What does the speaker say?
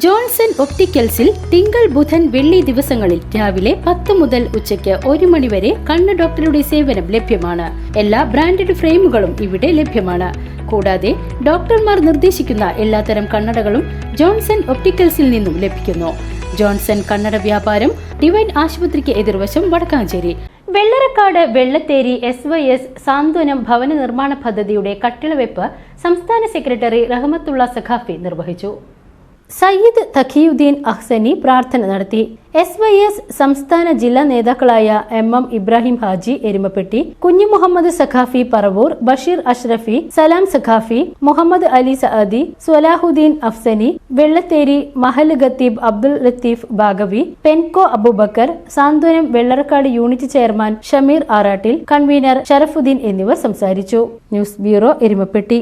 Johnson ഒപ്റ്റിക്കൽസിൽ തിങ്കൾ ബുധൻ വെള്ളി ദിവസങ്ങളിൽ രാവിലെ പത്ത് മുതൽ ഉച്ചയ്ക്ക് ഒരു മണി വരെ കണ്ണ് ഡോക്ടറുടെ സേവനം ലഭ്യമാണ്. എല്ലാ ബ്രാൻഡഡ് ഫ്രെയിമുകളും ഇവിടെ ലഭ്യമാണ്. കൂടാതെ ഡോക്ടർമാർ നിർദ്ദേശിക്കുന്ന എല്ലാത്തരം കണ്ണടകളും ജോൺസൺ ഒപ്റ്റിക്കൽസിൽ നിന്നും ലഭിക്കുന്നു. ജോൺസൺ കണ്ണട വ്യാപാരം ഡിവൈൻ ആശുപത്രിക്ക് എതിർവശം Vadakkanchery. Vellarakkad Vellatheri S Y S Santhwanam ഭവന നിർമ്മാണ പദ്ധതിയുടെ കട്ടിളവെപ്പ് സംസ്ഥാന സെക്രട്ടറി റഹ്മത്തുള്ള സഖാഫി നിർവഹിച്ചു. സയ്യിദ് തഖിയുദ്ദീൻ അഹ്സനി പ്രാർത്ഥന നടത്തി. എസ് വൈ എസ് സംസ്ഥാന ജില്ലാ നേതാക്കളായ എം എം ഇബ്രാഹിം ഹാജി എരുമപ്പെട്ടി കുഞ്ഞു മുഹമ്മദ് സഖാഫി പറവൂർ ബഷീർ അഷ്റഫി സലാം സഖാഫി മുഹമ്മദ് അലി സഅദി സ്വലാഹുദ്ദീൻ അഫ്സനി വെള്ളത്തേരി മഹൽ ഖത്തീബ് Abdul Latheef Baqavi Penco Aboobacker Santhwanam Vellarakkad unit chairman Shameer Arattil convener Sharafudheen എന്നിവർ സംസാരിച്ചു. News bureau Erumapetty.